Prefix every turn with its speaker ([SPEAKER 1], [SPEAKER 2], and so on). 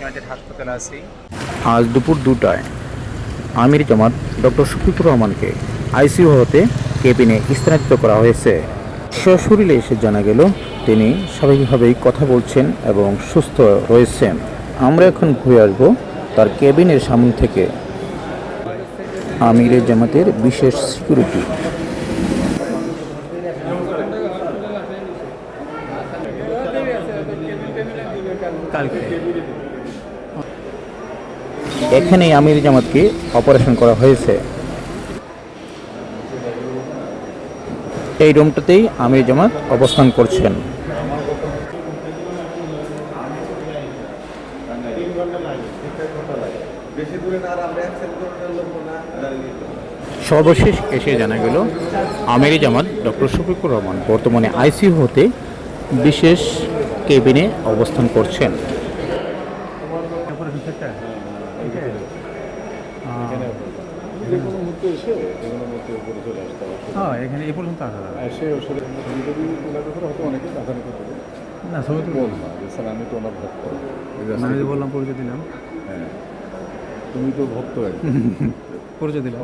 [SPEAKER 1] United হাসপাতালে আছি।
[SPEAKER 2] আজ দুপুর দুটায় আমির জামাত ডক্টর শফিকুর রহমানকে আইসিইউ হতে কেবিনে স্থানান্তরিত করা হয়েছে। সশরীরে এসে জানা গেল তিনি স্বাভাবিকভাবেই কথা বলছেন এবং সুস্থ রয়েছেন। আমরা এখন ঘুরে আসব তার কেবিনের সামনে থেকে। আমিরের জামাতের বিশেষ সিকিউরিটি।
[SPEAKER 1] কালকে।
[SPEAKER 2] এখানেই আমির জামাতকে অপারেশন করা হয়েছে। এই রুমটাতেই আমির জামাত অবস্থান করছেন। সর্বশেষ এসে জানা গেল, আমির জামাত ডক্টর শফিকুর রহমান বর্তমানে আইসিইউ হতে বিশেষ কেবিনে অবস্থান করছেন।
[SPEAKER 1] হ্যাঁ। এখানে এই পর্যন্ত আসা যাবে
[SPEAKER 3] ওষুধের হয়তো অনেকে করতে
[SPEAKER 1] না সবাই তো
[SPEAKER 3] বল না যে স্যার আমি তো ওনার ভক্ত
[SPEAKER 1] আমি বললাম পরিচয় দিলাম
[SPEAKER 3] হ্যাঁ। তুমি তো ভক্ত
[SPEAKER 1] পরিচয় দিলাম।